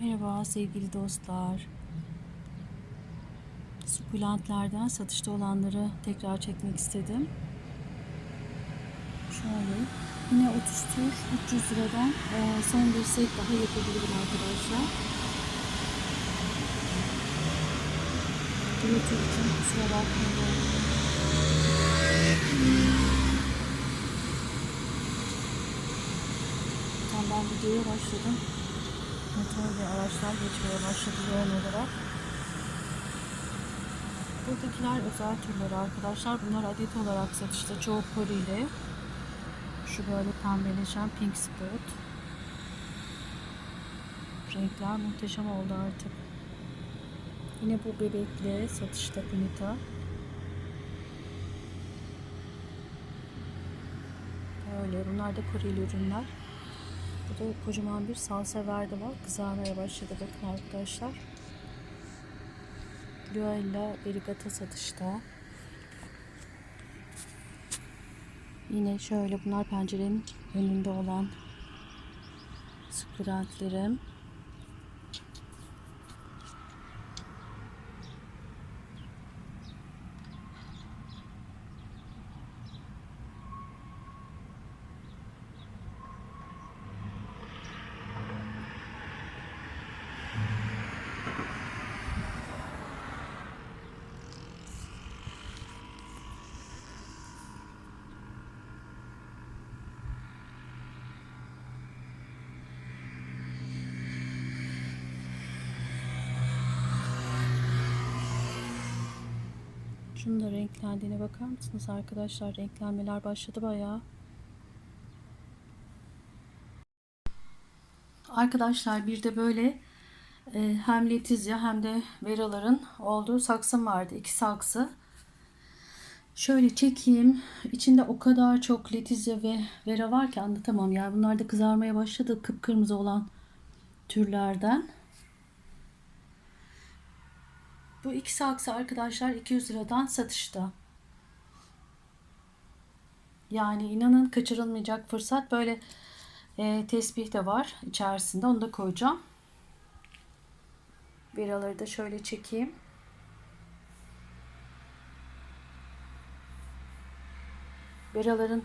Merhaba sevgili dostlar. Sukulentlerden satışta olanları tekrar çekmek istedim. Şöyle yine 30 tur 300 liradan eee, son bir set daha yapabilirim arkadaşlar. YouTube için kusura bakmayın. Tam ben videoya başladım. Motor ve araçlar geçmeye başladı yoğun olarak. Buradakiler özel türleri arkadaşlar. Bunlar adet olarak satışta. Çoğu kolili. Şu böyle pembeleşen pink spot. Renkler muhteşem oldu artık. Yine bu bebekli satışta Punita. Böyle bunlar da Koreli ürünler. Burada kocaman bir salsa verdi var. Kızarmaya başladı bakın arkadaşlar. Luella Verigata satışta. Yine şöyle bunlar pencerenin önünde olan sukulentlerim. Şunun da renklendiğine bakar mısınız arkadaşlar? Renklenmeler başladı bayağı. Arkadaşlar bir de böyle e, hem letizya hem de veraların olduğu saksım vardı. İki saksı. Şöyle çekeyim. İçinde o kadar çok letizya ve vera var ki anlatamam. Yani bunlar da kızarmaya başladı. Kıpkırmızı olan türlerden. Bu iki saksı arkadaşlar 200 liradan satışta. Yani inanın kaçırılmayacak fırsat. Böyle e, tesbih de var içerisinde. Onu da koyacağım. Biraları da şöyle çekeyim. Biraların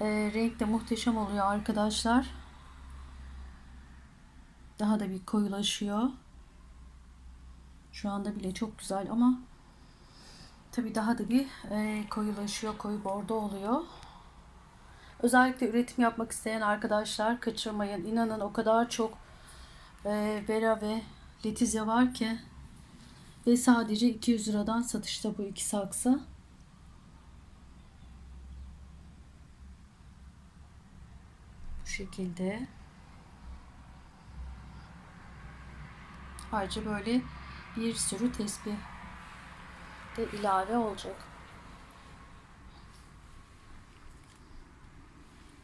e, renk de muhteşem oluyor arkadaşlar. Daha da bir koyulaşıyor. Şu anda bile çok güzel ama tabi daha da bir e, koyulaşıyor, koyu bordo oluyor. Özellikle üretim yapmak isteyen arkadaşlar kaçırmayın. İnanın o kadar çok e, Vera ve Letizia var ki ve sadece 200 liradan satışta bu iki saksı. Bu şekilde. Ayrıca böyle bir sürü tesbih de ilave olacak.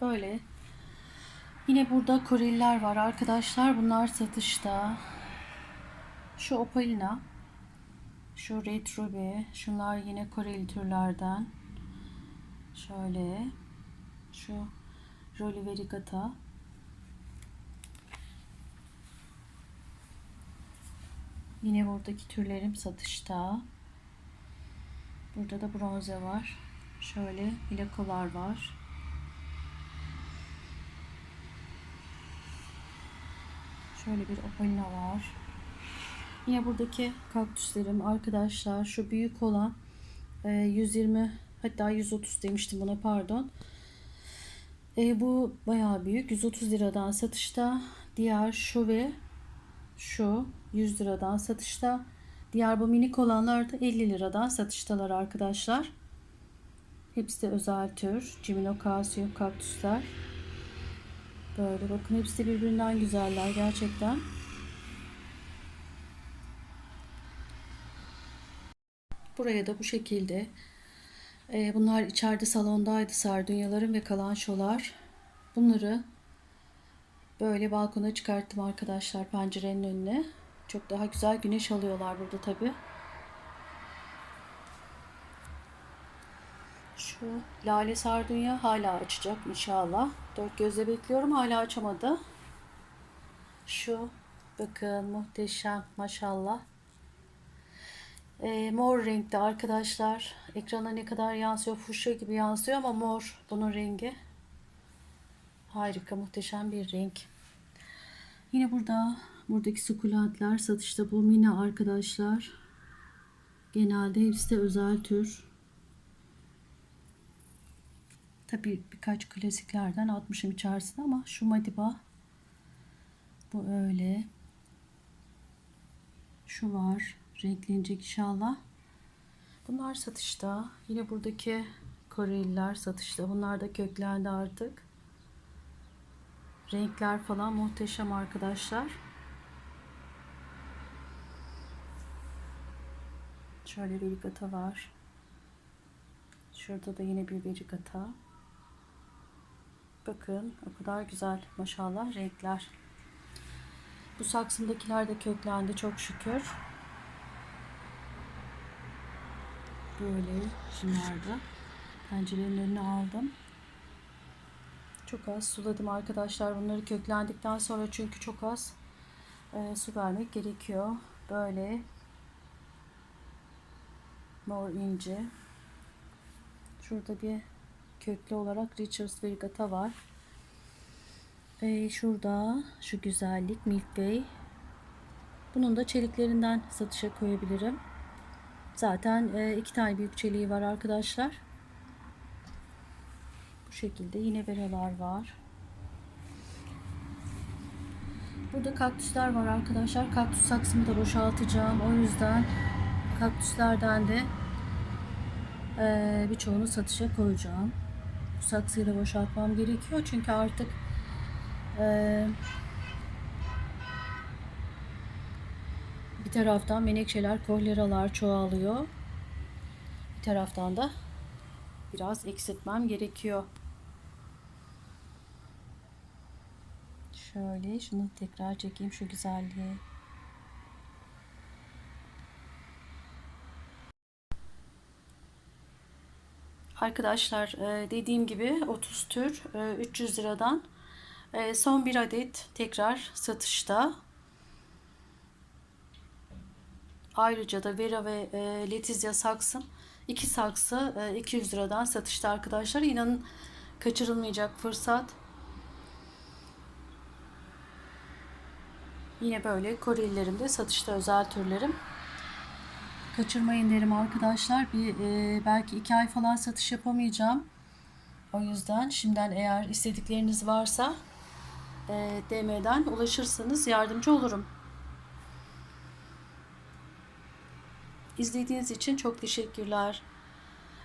Böyle. Yine burada Koreliler var arkadaşlar. Bunlar satışta. Şu Opalina. Şu Red Ruby. Şunlar yine Koreli türlerden. Şöyle. Şu Rolly Verigata. Yine buradaki türlerim satışta. Burada da bronze var. Şöyle ilakolar var. Şöyle bir opalina var. Yine buradaki kaktüslerim arkadaşlar şu büyük olan 120 hatta 130 demiştim buna pardon. E, bu bayağı büyük. 130 liradan satışta. Diğer şu ve şu 100 liradan satışta. Diğer bu minik olanlar da 50 liradan satıştalar arkadaşlar. Hepsi de özel tür. Ciminocasia kaktüsler. Böyle bakın hepsi de birbirinden güzeller gerçekten. Buraya da bu şekilde. Ee, bunlar içeride salondaydı sardunyalarım ve kalançolar. Bunları Böyle balkona çıkarttım arkadaşlar pencerenin önüne. Çok daha güzel güneş alıyorlar burada tabi. Şu lale sardunya hala açacak inşallah. Dört gözle bekliyorum hala açamadı. Şu Bakın muhteşem maşallah. Ee, mor renkte arkadaşlar. Ekrana ne kadar yansıyor? Fuşya gibi yansıyor ama mor bunun rengi. Harika muhteşem bir renk. Yine burada buradaki sukulentler satışta bu mini arkadaşlar. Genelde hepsi de özel tür. Tabii birkaç klasiklerden atmışım içerisine ama şu madiba bu öyle. Şu var. Renklenecek inşallah. Bunlar satışta. Yine buradaki Koreliler satışta. Bunlar da köklendi artık. Renkler falan muhteşem arkadaşlar. Şöyle bir rigata var. Şurada da yine bir rigata. Bakın o kadar güzel maşallah renkler. Bu saksımdakiler de köklendi çok şükür. Böyle şunlar da. Pencerenin önüne aldım. Çok az suladım arkadaşlar. Bunları köklendikten sonra çünkü çok az e, su vermek gerekiyor. Böyle mor inci. Şurada bir köklü olarak Richards Vergata var. Ee, şurada şu güzellik Milk Bey. Bunun da çeliklerinden satışa koyabilirim. Zaten e, iki tane büyük çeliği var arkadaşlar. Bu şekilde yine veralar var. Burada kaktüsler var arkadaşlar. Kaktüs saksımı da boşaltacağım. O yüzden kaktüslerden de e, birçoğunu satışa koyacağım. Bu saksıyı da boşaltmam gerekiyor. Çünkü artık e, bir taraftan menekşeler, kohleralar çoğalıyor. Bir taraftan da biraz eksiltmem gerekiyor. Şöyle şunu tekrar çekeyim şu güzelliği. Arkadaşlar e, dediğim gibi 30 tür e, 300 liradan e, son bir adet tekrar satışta. Ayrıca da Vera ve Letizia saksım iki saksı 200 liradan satışta arkadaşlar. İnanın kaçırılmayacak fırsat. Yine böyle Korelilerim de satışta özel türlerim. Kaçırmayın derim arkadaşlar. Bir e, belki iki ay falan satış yapamayacağım. O yüzden şimdiden eğer istedikleriniz varsa e, DM'den ulaşırsanız yardımcı olurum. İzlediğiniz için çok teşekkürler.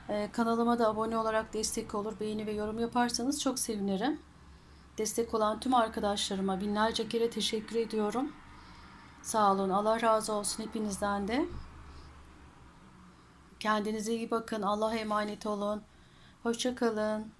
E, kanalıma da abone olarak destek olur, beğeni ve yorum yaparsanız çok sevinirim. Destek olan tüm arkadaşlarıma binlerce kere teşekkür ediyorum. Sağ olun. Allah razı olsun hepinizden de. Kendinize iyi bakın. Allah'a emanet olun. Hoşçakalın.